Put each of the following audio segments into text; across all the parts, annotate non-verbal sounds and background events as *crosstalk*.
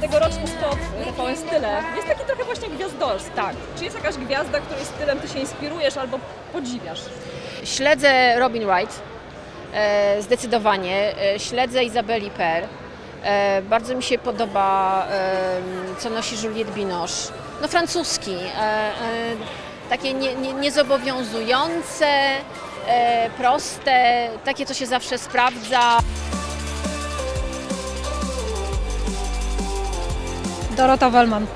Tegoroczny spot TVN Style jest taki trochę właśnie gwiazdorski. Tak. Czy jest jakaś gwiazda, której stylem ty się inspirujesz albo podziwiasz? Śledzę Robin Wright, e, zdecydowanie. E, śledzę Izabeli Per. E, bardzo mi się podoba, co nosi Juliette Binoche. No francuski, takie nie, nie, niezobowiązujące, proste, takie, co się zawsze sprawdza. Dorota Wellman.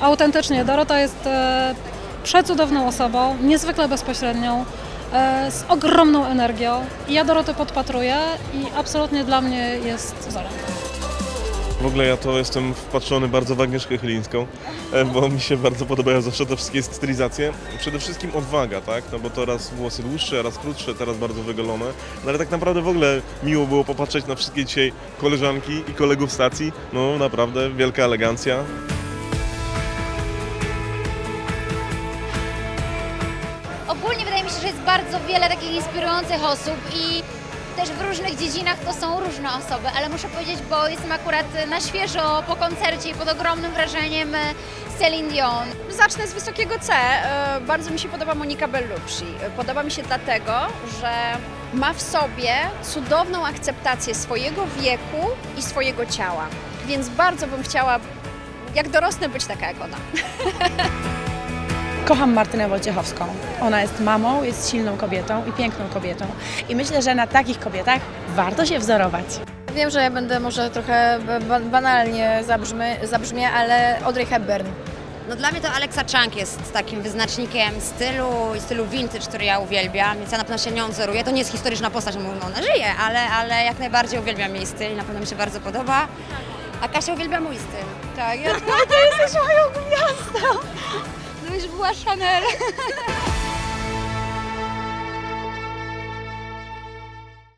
Autentycznie, Dorota jest e, przecudowną osobą, niezwykle bezpośrednią, e, z ogromną energią. Ja Dorotę podpatruję i absolutnie dla mnie jest wzorem. W ogóle ja to jestem wpatrzony bardzo w Agnieszkę Chylińską, e, bo mi się bardzo podobają zawsze te wszystkie stylizacje. Przede wszystkim odwaga, tak? No bo to raz włosy dłuższe, raz krótsze, teraz bardzo wygolone. No ale tak naprawdę w ogóle miło było popatrzeć na wszystkie dzisiaj koleżanki i kolegów stacji. No naprawdę wielka elegancja. Ogólnie wydaje mi się, że jest bardzo wiele takich inspirujących osób i też w różnych dziedzinach to są różne osoby, ale muszę powiedzieć, bo jestem akurat na świeżo po koncercie i pod ogromnym wrażeniem e, Celine Dion. Zacznę z wysokiego C. E, Bardzo mi się podoba Monika Bellucci. E, Podoba mi się dlatego, że ma w sobie cudowną akceptację swojego wieku i swojego ciała. Więc bardzo bym chciała, jak dorosnę, być taka jak ona. *laughs* Kocham Martynę Wojciechowską. Ona jest mamą, jest silną kobietą i piękną kobietą. I myślę, że na takich kobietach warto się wzorować. Wiem, że ja będę może trochę ba- banalnie zabrzmy, zabrzmię, ale Audrey Hepburn. No dla mnie to Alexa Chang jest takim wyznacznikiem stylu i stylu vintage, który ja uwielbiam, więc ja na pewno się nią wzoruję. To nie jest historyczna postać, no bo ona żyje, ale, ale jak najbardziej uwielbiam jej styl, na pewno mi się bardzo podoba. A Kasia uwielbia mój styl. Tak, ja, *laughs* to jesteś Chanel.